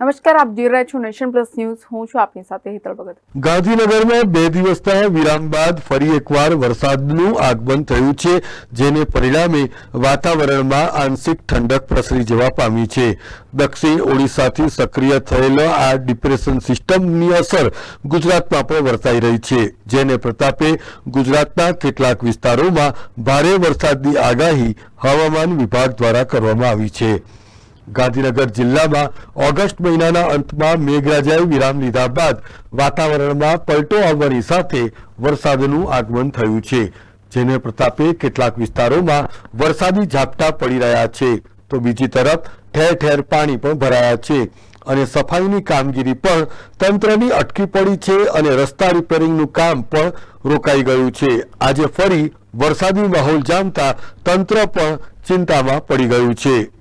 નમસ્કાર, આપ જોઈ રહ્યા છો નેશન પ્લસ ન્યૂઝ. હું છું આપની સાથે હેતલ ભગત. ગાંધીનગરમાં બે દિવસના વિરામ બાદ ફરી એકવાર વરસાદનું આગમન થયું છે, જેને પરિણામે વાતાવરણમાં આંશિક ઠંડક પ્રસરી જવા પામી છે. દક્ષિણ ઓડિશાથી સક્રિય થયેલો આ ડિપ્રેશન સિસ્ટમની અસર ગુજરાતમાં પણ વર્તાઈ રહી છે. જેને પ્રતાપે ગુજરાતના કેટલાક વિસ્તારોમાં ભારે વરસાદની આગાહી હવામાન વિભાગ દ્વારા કરવામાં આવી છે. ગાંધીનગર જિલ્લામાં ઓગસ્ટ મહિનાના અંતમાં મેઘરાજાએ વિરામ લીધા બાદ વાતાવરણમાં પલટો આવવાની સાથે વરસાદનું આગમન થયું છે. જેને પ્રતાપે કેટલાક વિસ્તારોમાં વરસાદી ઝાપટા પડી રહ્યા છે. તો બીજી તરફ ઠેર ઠેર પાણી પણ ભરાયા છે અને સફાઈની કામગીરી પણ તંત્રની અટકી પડી છે અને રસ્તા રિપેરિંગનું કામ પણ રોકાઈ ગયું છે. આજે ફરી વરસાદી માહોલ જામતા તંત્ર પણ ચિંતામાં પડી ગયું છે.